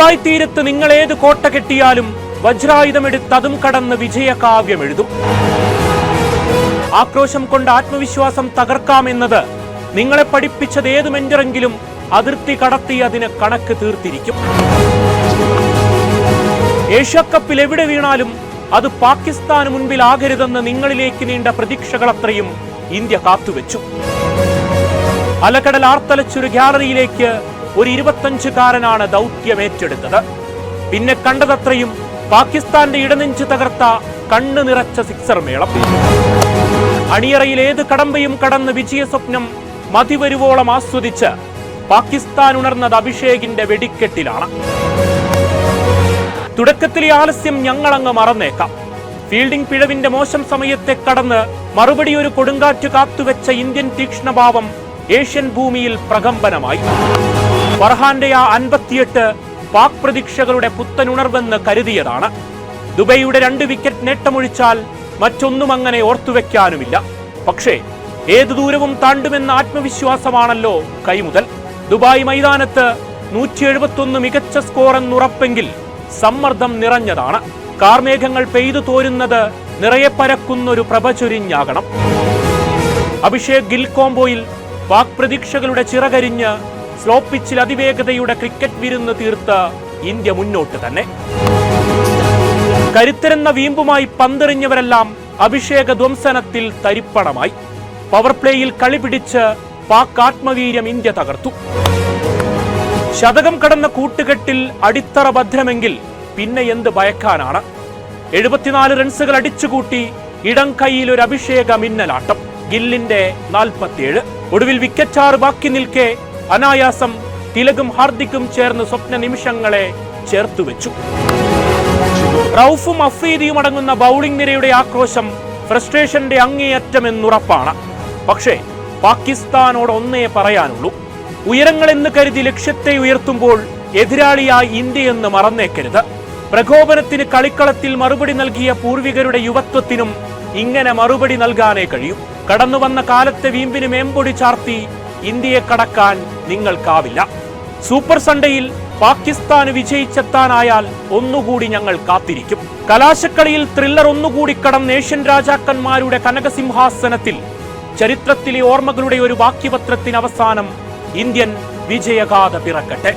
Dubai തീരത്ത് നിങ്ങൾ ഏത് കോട്ട കെട്ടിയാലും വജ്രായുധമെടുത്ത് അതും കടന്ന് വിജയകാവ്യം എഴുതും ആക്രോശം കൊണ്ട് ആത്മവിശ്വാസം തകർക്കാമെന്നത് നിങ്ങളെ പഠിപ്പിച്ചത് ഏത് മെഞ്ചറെങ്കിലും അതിർത്തി കടത്തി അതിന് കണക്ക് തീർത്തിരിക്കും. ഏഷ്യാകപ്പിൽ എവിടെ വീണാലും അത് പാകിസ്ഥാന് മുൻപിൽ ആകരുതെന്ന് നിങ്ങളിലേക്ക് നീണ്ട പ്രതീക്ഷകളത്രയും ഇന്ത്യ കാത്തുവെച്ചു. അലക്കടൽ ആർത്തലച്ചൊരു ഗ്യാലറിയിലേക്ക് ഒരു ഇരുപത്തഞ്ചുകാരനാണ് ദൗത്യം ഏറ്റെടുത്തത് പിന്നെ കണ്ടതത്രയും പാകിസ്ഥാന്റെ ഇടനെഞ്ച് തകർത്ത കണ്ണു നിറച്ച സിക്സർ മേളം അണിയറയിൽ ഏത് കടമ്പയും കടന്ന് വിജയസ്വപ്നം മതിവരുവോളം ആസ്വദിച്ച് പാകിസ്ഥാൻ ഉണർന്നത് അഭിഷേകിന്റെ വെടിക്കെട്ടിലാണ്. തുടക്കത്തിലെ ആലസ്യം ഞങ്ങളങ്ങ് മറന്നേക്കാം. ഫീൽഡിംഗ് പിഴവിന്റെ മോശം സമയത്തെ കടന്ന് മറുപടി ഒരു കൊടുങ്കാറ്റ് കാത്തുവെച്ച ഇന്ത്യൻ തീക്ഷ്ണഭാവം ഏഷ്യൻ ഭൂമിയിൽ പ്രകമ്പനമായി. ഫർഹാന്റെ ആ അൻപത്തിയെട്ട് പാക് പ്രതീക്ഷകളുടെ പുത്തനുണർവെന്ന് കരുതിയതാണ്. ദുബൈയുടെ രണ്ട് വിക്കറ്റ് നേട്ടമൊഴിച്ചാൽ മറ്റൊന്നും അങ്ങനെ ഓർത്തുവെക്കാനുമില്ല. പക്ഷേ ഏതു ദൂരവും താണ്ടുമെന്ന ആത്മവിശ്വാസമാണല്ലോ കൈമുതൽ. ദുബായ് മൈതാനത്ത് നൂറ്റി എഴുപത്തൊന്ന് മികച്ച സ്കോർ എന്നുറപ്പെങ്കിൽ സമ്മർദ്ദം നിറഞ്ഞതാണ്. കാർമേഘങ്ങൾ പെയ്തു തോരുന്നത് നിറയെ പരക്കുന്നൊരു പ്രഭചൊരിഞ്ഞാകണം. അഭിഷേക് ഗിൽ കോംബോയിൽ പാക് പ്രതീക്ഷകളുടെ ചിറകരിഞ്ഞ് സ്ലോ പിച്ചിൽ അതിവേഗതയുടെ ക്രിക്കറ്റ് വിരുന്ന് തീർത്ത് ഇന്ത്യ മുന്നോട്ട് തന്നെ. കരുത്തരെന്ന വീമ്പുമായി പന്തെറിഞ്ഞവരെല്ലാം അഭിഷേക ധ്വംസനത്തിൽ തരിപ്പണമായി പവർ പ്ലേയിൽ കളി പിടിച്ച് പാക് ആത്മവീര്യം ഇന്ത്യ തകർത്തു. ശതകം കടന്ന കൂട്ടുകെട്ടിൽ അടിത്തറ ഭദ്രമെങ്കിൽ പിന്നെ എന്ത് ഭയക്കാനാണ്? എഴുപത്തിനാല് റൺസുകൾ അടിച്ചുകൂട്ടി ഇടം കൈയിൽ ഒരു അഭിഷേക മിന്നലാട്ടം. ഗില്ലിന്റെ നാൽപ്പത്തിയേഴ്. ഒടുവിൽ വിക്കറ്റാറ് ബാക്കി നിൽക്കെ അനായാസം തിലകും ഹാർദിക്കും ചേർന്ന് സ്വപ്ന നിമിഷങ്ങളെ ചേർത്തുവെച്ചു റൌഫും അഫ്രീദിയും അടങ്ങുന്ന ബൗളിംഗ് നിരയുടെ ആക്രോശം ഫ്രസ്ട്രേഷന്റെ അങ്ങേയറ്റമെന്നുറപ്പാണ്. പക്ഷേ പാകിസ്ഥാനോട് ഒന്നേ പറയാനുള്ളൂ. ഉയരങ്ങൾ ഉയരങ്ങളെന്ന് കരുതി ലക്ഷ്യത്തെ ഉയർത്തുമ്പോൾ എതിരാളിയായി ഇന്ത്യയെന്ന് മറന്നേക്കരുത്. പ്രകോപനത്തിന് കളിക്കളത്തിൽ മറുപടി നൽകിയ പൂർവികരുടെ യുവത്വത്തിനും ഇങ്ങനെ മറുപടി നൽകാനേ കഴിയും. കടന്നുവന്ന കാലത്തെ വീമ്പിന് മേമ്പൊടി ചാർത്തി ഇന്ത്യയെ കടക്കാൻ നിങ്ങൾക്കാവില്ല. സൂപ്പർ സൺഡേയിൽ പാകിസ്ഥാന് വിജയിച്ചെത്താനായാൽ ഒന്നുകൂടി ഞങ്ങൾ കാത്തിരിക്കും. കലാശക്കളിയിൽ ത്രില്ലർ ഒന്നുകൂടി കടന്ന് ഏഷ്യൻ രാജാക്കന്മാരുടെ കനകസിംഹാസനത്തിൽ. ചരിത്രത്തിലെ ഓർമ്മകളുടെ ഒരു വാക്യപത്രത്തിന് അവസാനം ഇന്ത്യൻ വിജയഗാഥ പിറക്കട്ടെ.